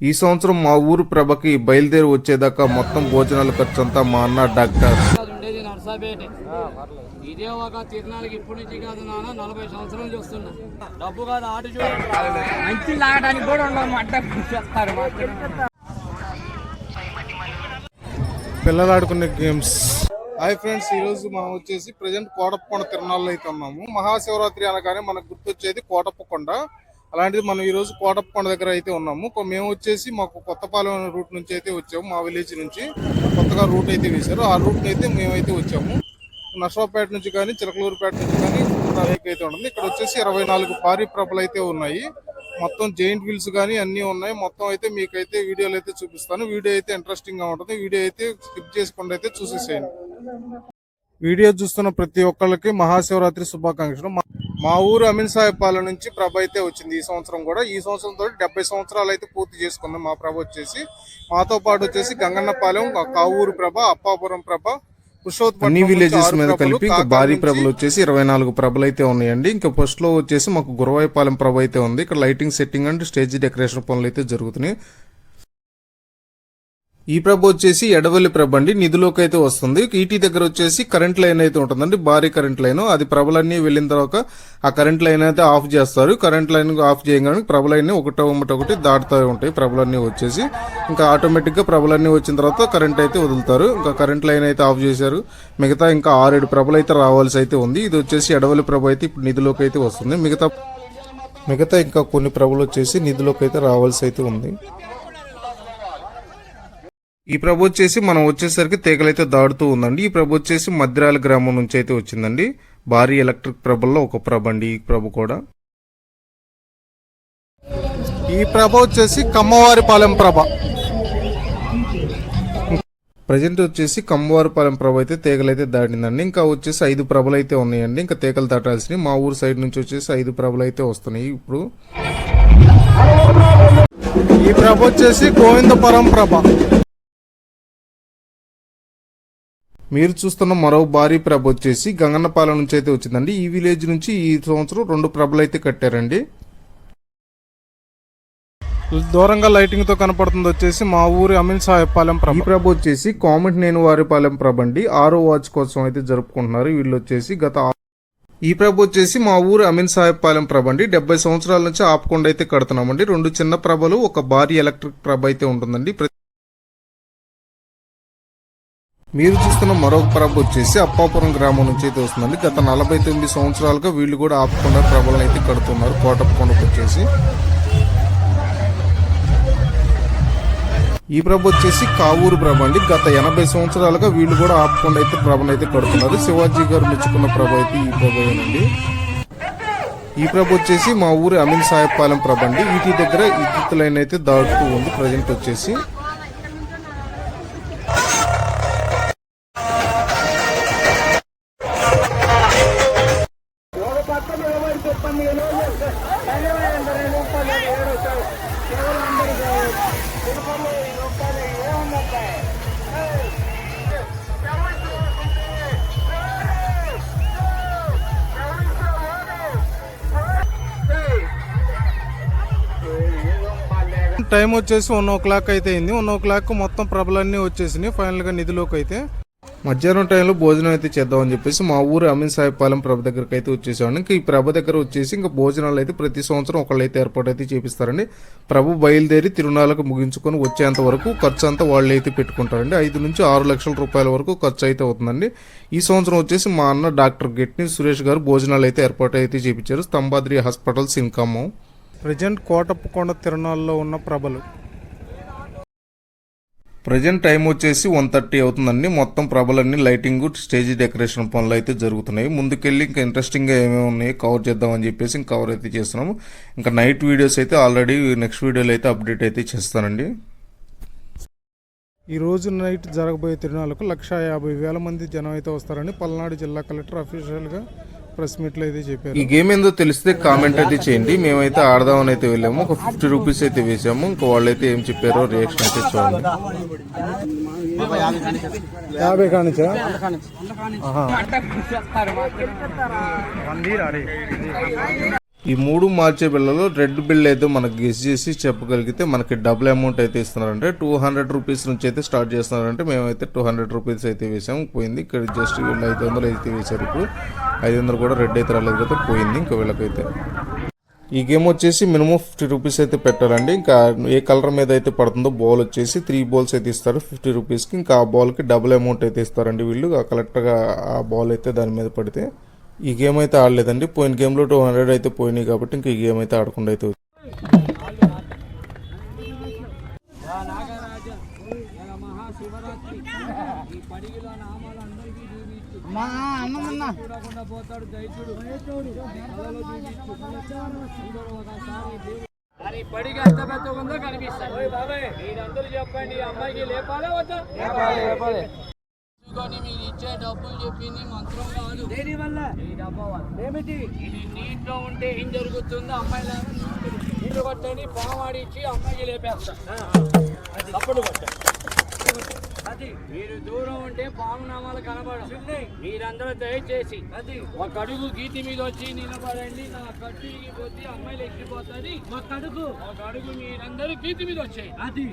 ఈ సంవత్సరం మా ఊరు ప్రభకి బయలుదేరి వచ్చేదాకా మొత్తం భోజనాల ఖర్చు అంతా మా అన్న డాక్టర్. ఇదే ఒక తిరునాళ్ళకి ఇప్పటి నుంచి కాదు నాన్న నలభై సంవత్సరాలు చూస్తున్నా డబ్బు కాదు ఆట చూడండి మంచి లాగడానికి కూడా ఉండవు పిల్లలు ఆడుకునే గేమ్స్. హాయ్ ఫ్రెండ్స్ ఈ రోజు మనం వచ్చేసి ప్రజెంట్ కోటప్పకొండ తిరునాళ్ళు అయితే ఉన్నాము. మహాశివరాత్రి అనగానే మనకు గుర్తొచ్చేది కోటప్పకొండ అలాంటిది మనం ఈరోజు రోజు కోటప్పకొండ దగ్గర అయితే ఉన్నాము. మేము వచ్చేసి మాకు కొత్తపాలెం రూట్ నుంచి అయితే వచ్చాము మా విలేజ్ నుంచి. కొత్తగా రూట్ అయితే వేశారు. ఆ రూట్ అయితే మేమైతే వచ్చాము. నర్సరావుపేట నుంచి కానీ చిలకలూరుపేట నుంచి కానీ అయితే ఉంటుంది. ఇక్కడ వచ్చేసి ఇరవై నాలుగు భారీ ప్రభలు అయితే ఉన్నాయి. మొత్తం జైంట్ వీల్స్ కానీ అన్నీ ఉన్నాయి. మొత్తం అయితే మీకైతే వీడియోలు అయితే చూపిస్తాను. వీడియో అయితే ఇంట్రెస్టింగ్గా ఉంటుంది. వీడియో అయితే స్కిప్ చేసుకుండా అయితే చూసేసేయండి. వీడియో చూస్తున్న ప్రతి ఒక్కళ్ళకి మహాశివరాత్రి శుభాకాంక్షలు. మా- ఊరు అమీన్ సాహెబ్ పాలెం నుంచి ప్రభ అయితే వచ్చింది. ఈ సంవత్సరం కూడా. ఈ సంవత్సరం తోటి డెబ్బై సంవత్సరాలు అయితే పూర్తి చేసుకుంది మా ప్రభ వచ్చేసి. మాతో పాటు వచ్చేసి గంగన్నపాలెం కావూరు ప్రభ అప్పాపురం ప్రభ అన్ని విలేజెస్ మీద కలిపి ఇంకా భారీ ప్రభలు వచ్చేసి ఇరవై నాలుగు ప్రభలు అయితే ఉన్నాయండి. ఇంకా ఫస్ట్లో వచ్చేసి మాకు గురవాయిపాలెం ప్రభ అయితే ఉంది. ఇక్కడ lighting setting and stage decoration పనులు అయితే జరుగుతున్నాయి. ఈ ప్రభ వచ్చేసి ఎడవల్లి ప్రభ అండి. నిధిలోకి అయితే వస్తుంది. ఈటీ దగ్గర వచ్చేసి కరెంట్ లైన్ అయితే ఉంటుందండి. భారీ కరెంట్ లైన్ అది ప్రభలన్నీ వెళ్ళిన తర్వాత ఆ కరెంట్ లైన్ అయితే ఆఫ్ చేస్తారు. కరెంట్ లైన్ ఆఫ్ చేయగానే ప్రభలన్నీ ఒకటో ఒకటి ఒకటి దాటుతూ ఉంటాయి. ప్రభలన్నీ వచ్చేసి ఇంకా ఆటోమేటిక్గా ప్రభలన్నీ వచ్చిన తర్వాత కరెంట్ అయితే వదులుతారు. ఇంకా కరెంట్ లైన్ అయితే ఆఫ్ చేశారు. మిగతా ఇంకా ఆరేడు ప్రభలు అయితే రావాల్సి అయితే ఉంది. ఇది వచ్చేసి ఎడవల్లి ప్రభ అయితే ఇప్పుడు నిధిలోకి అయితే వస్తుంది. మిగతా మిగతా ఇంకా కొన్ని ప్రభలు వచ్చేసి నిధిలోకి అయితే రావాల్సి అయితే ఉంది. ఈ ప్రభు వచ్చేసి మనం వచ్చేసరికి తీగలైతే దాడుతూ ఉందండి. ఈ ప్రభు వచ్చేసి మద్రాల గ్రామం నుంచి అయితే వచ్చిందండి. భారీ ఎలక్ట్రిక్ ప్రభల్లో ఒక ప్రభ అండి ఈ ప్రభు కూడా. ఈ ప్రభ వచ్చేసి కమ్మవారిపాలెం ప్రభ. ప్రజెంట్ వచ్చేసి కమ్మవారిపాలెం ప్రభ అయితే తీగలు అయితే దాటిందండి. ఇంకా వచ్చేసి ఐదు ప్రభలు అయితే ఉన్నాయండి. ఇంకా తీగలు దాటాల్సినవి మా ఊరు సైడ్ నుంచి వచ్చేసి ఐదు ప్రభలు అయితే వస్తున్నాయి ఇప్పుడు. ఈ ప్రభ వచ్చేసి గోవిందపురం ప్రభ. మీరు చూస్తున్న మరో భారీ ప్రభ వచ్చేసి గంగన్నపాలెం నుంచి అయితే వచ్చిందండి. ఈ విలేజ్ నుంచి ఈ సంవత్సరం రెండు ప్రభలు అయితే కట్టారండి. దూరంగా లైటింగ్తో కనపడుతుంది వచ్చేసి మా ఊరి అమీన్ సాహెబ్పాలెం ప్రభ. ఈ ప్రభ వచ్చేసి కామెంట్ నేను వారిపాలెం ప్రభ అండి ఆరో వాచ్ కోసం అయితే జరుపుకుంటున్నారు. వీళ్ళు వచ్చేసి గత ఈ ప్రభ వచ్చేసి మా ఊరు అమీన్ సాహెబ్పాలెం ప్రభ అండి డెబ్బై సంవత్సరాల నుంచి ఆపకుండా అయితే కడుతున్నామండి. రెండు చిన్న ప్రభలు ఒక భారీ ఎలక్ట్రిక్ ప్రభ అయితే ఉంటుందండి. మీరు చూస్తున్న మరొక ప్రభ వచ్చేసి అప్పాపురం గ్రామం నుంచి అయితే వస్తుందండి. గత నలభై తొమ్మిది సంవత్సరాలుగా వీళ్ళు కూడా ఆపకుండా ప్రభలను అయితే కడుతున్నారు కోటప్పకొండకు వచ్చేసి. ఈ ప్రభ వచ్చేసి కావూరు ప్రభ అండి. గత ఎనభై సంవత్సరాలుగా వీళ్ళు కూడా ఆపకుండా అయితే ప్రభను అయితే కడుతున్నారు. శివాజీ గారు మెచ్చుకున్న ప్రభ అయితే ఈ ప్రభేనండి. ఈ ప్రభ వచ్చేసి మా ఊరి అమీన్ సాయపాలెం ప్రభ అండి. వీటి దగ్గర విద్యుత్ లైన్ అయితే దాటుతూ ఉంది ప్రజెంట్ వచ్చేసి. టైం వచ్చేసి వన్ ఓ క్లాక్ అయితే అయింది. వన్ ఓ క్లాక్ మొత్తం ప్రభలన్నీ వచ్చేసినాయి. ఫైనల్గా నిధిలోకి అయితే. మధ్యాహ్నం టైంలో భోజనం అయితే చేద్దామని చెప్పేసి మా ఊరు అమీన్ సాహిబ్ పాలెం ప్రభ దగ్గరికి అయితే వచ్చేసామండి. ఇంకా ఈ ప్రభ దగ్గర వచ్చేసి ఇంకా భోజనాలు అయితే ప్రతి సంవత్సరం ఒకళ్ళు అయితే ఏర్పాటు అయితే చేపిస్తారండి. ప్రభు బయలుదేరి తిరునాళ్ళకు ముగించుకొని వచ్చేంత వరకు ఖర్చు అంతా వాళ్ళు అయితే పెట్టుకుంటారండి. ఐదు నుంచి ఆరు లక్షల రూపాయల వరకు ఖర్చు అయితే అవుతుందండి. ఈ సంవత్సరం వచ్చేసి మా అన్న డాక్టర్ గెట్ని సురేష్ గారు భోజనాలు అయితే ఏర్పాటు అయితే చేపించారు. Stambhadri hospitals income present Kotappakonda తిరునాళ్ళలో ఉన్న ప్రభలు ప్రజెంట్ టైం వచ్చేసి వన్ థర్టీ అవుతుందండి. మొత్తం ప్రభలన్నీ లైటింగ్ స్టేజ్ డెకరేషన్ పనులు అయితే జరుగుతున్నాయి. ముందుకెళ్ళి ఇంకా ఇంట్రెస్టింగ్గా ఏమేమి ఉన్నాయి కవర్ చేద్దామని చెప్పేసి ఇంకా కవర్ అయితే చేస్తున్నాము. ఇంకా నైట్ వీడియోస్ అయితే ఆల్రెడీ నెక్స్ట్ వీడియోలో అయితే అప్డేట్ అయితే చేస్తానండి. ఈ రోజు నైట్ జరగబోయే తిరునాళ్ళకు లక్ష యాభై వేల మంది జనం అయితే వస్తారని పల్నాడు జిల్లా కలెక్టర్ అఫీషియల్గా ప్రెస్ మీట్లో అయితే చెప్పారు. ఈ గేమ్ ఏందో తెలిస్తే కామెంట్ అయితే చేయండి. మేమైతే ఆడదామని అయితే వెళ్ళాము. ఒక ఫిఫ్టీ రూపీస్ అయితే వేసాము. ఇంకా వాళ్ళైతే ఏం చెప్పారో రియాక్షన్ అయితే చూడండి. యాభై కానిచా ఈ మూడు మార్చే బిళ్ళలో రెడ్ బిల్ అయితే మనకి గెస్ చేసి చెప్పగలిగితే మనకి డబుల్ అమౌంట్ అయితే ఇస్తున్నారంటే టూ హండ్రెడ్ రూపీస్ నుంచి అయితే స్టార్ట్ చేస్తున్నారంటే మేమైతే టూ హండ్రెడ్ రూపీస్ అయితే వేసాము. పోయింది. ఇక్కడ జస్ట్ వీళ్ళు ఐదు వందలు అయితే వేశారు ఇప్పుడు. ఐదు వందలు కూడా రెడ్ అయితే రాలేదు కదా పోయింది. ఇంకా వీళ్ళకైతే ఈ గేమ్ వచ్చేసి మినిమం ఫిఫ్టీ రూపీస్ అయితే పెట్టాలండి. ఇంకా ఏ కలర్ మీద అయితే పడుతుందో బాల్ వచ్చేసి త్రీ బాల్స్ అయితే ఇస్తారు ఫిఫ్టీ రూపీస్కి ఇంకా ఆ బాల్కి డబుల్ అమౌంట్ అయితే ఇస్తారండి వీళ్ళు. ఆ కరెక్ట్గా ఆ బాల్ అయితే దాని మీద పడితే ఈ గేమ్ అయితే ఆడలేదండి. పోయిన గేమ్లో టూ హండ్రెడ్ అయితే పోయినాయి కాబట్టి ఇంకా ఈ గేమ్ అయితే ఆడకుండా అయితే మరి పడిగ ఎంత పెద్దగా ఉందో కనిపిస్తుంది. మీరందరూ చెప్పండి అమ్మాయికి లేపాలా వద్దా? ఇదిగోని మీరు ఇచ్చే డబ్బులు చెప్పింది మంత్రం కాదు. దేని వల్ల ఏమిటి? ఇది నీటిలో ఉంటే ఏం జరుగుతుందో అమ్మాయిల నీళ్ళు కొట్టని పామాడిచ్చి అమ్మాయికి లేపేస్తా. తప్పుడు కొట్ట. అది. మీరు దూరం ఉంటే పాము నామాలు కనబడవు. మీరందరూ దయచేసి అది. ఒక అడుగు గీతి మీద వచ్చి నిలబడండి నా కట్టు ఎగిపోతే అమ్మాయిలు ఎక్కిపోతుంది. ఒక అడుగు ఒక అడుగు మీరందరూ గీతి మీద వచ్చాయి అది.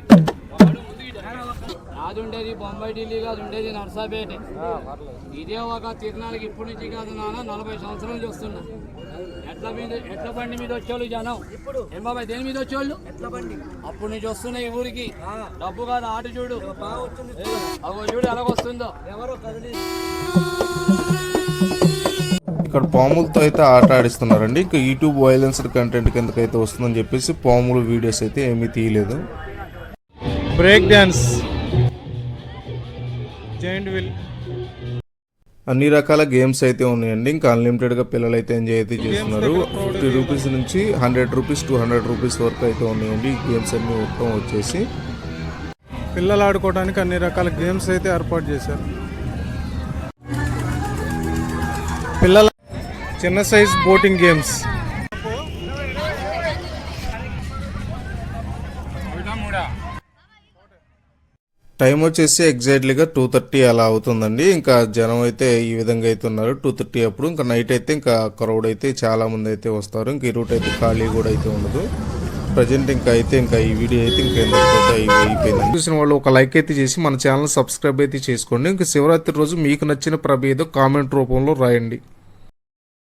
అది ఉండేది బొంబాయి ఢిల్లీ కాదు ఉండేది నర్సాపేట ఇదే ఒక తిరునాళ్ళకి ఇప్పటి నుంచి కాదు నాన్న నలభై సంవత్సరాలు చూస్తున్నా ఎట్ల మీద ఎట్ల బండి మీద వచ్చేవాళ్ళు జనం? ఇప్పుడు? ఏం బాబాయ్ దేని మీద వచ్చేవాళ్ళు? ఎట్ల బండి? అప్పుడు నుంచి వస్తున్నాయి ఈ ఊరికి. డబ్బు కాదు ఆట చూడు. అగో చూడు ఎలాగొస్తుందో. ఎవరో కదిలి. ఇక్కడ పాములతో అయితే ఆట ఆడిస్తున్నారండి. ఇంకా యూట్యూబ్ వైలెన్స్డ్ కంటెంట్ కిందకైతే వస్తుందని చెప్పేసి పాములు వీడియోస్ అయితే ఏమీ తీయలేదు. Break dance. జైంట్ విల్ అన్ని రకాల గేమ్స్ అయితే ఉన్నాయండి. ఇంకా అన్లిమిటెడ్గా పిల్లలు అయితే ఎంజాయ్ అయితే చేస్తున్నారు. ఫిఫ్టీ రూపీస్ నుంచి hundred rupees two hundred rupees వరకు అయితే ఉన్నాయండి. ఈ గేమ్స్ అన్ని మొత్తం వచ్చేసి పిల్లలు ఆడుకోవడానికి అన్ని రకాల గేమ్స్ అయితే ఏర్పాటు చేశారు. పిల్లల చిన్న సైజ్ బోటింగ్ గేమ్స్. టైం వచ్చేసి ఎగ్జాక్ట్లీగా టూ థర్టీ అలా అవుతుందండి. ఇంకా జనం అయితే ఈ విధంగా అయితే ఉన్నారు. టూ థర్టీ అప్పుడు ఇంకా నైట్ అయితే ఇంకా క్రౌడ్ అయితే చాలా మంది అయితే వస్తారు. ఇంకా ఈ రూట్ అయితే ఖాళీ కూడా అయితే ఉండదు. ప్రజెంట్ ఇంకా అయితే ఇంకా ఈ వీడియో అయితే ఇంకా అయిపోయింది చూసిన వాళ్ళు ఒక లైక్ అయితే చేసి మన ఛానల్ సబ్స్క్రైబ్ అయితే చేసుకోండి. ఇంకా శివరాత్రి రోజు మీకు నచ్చిన ప్రభ ఏదో కామెంట్ రూపంలో రాయండి.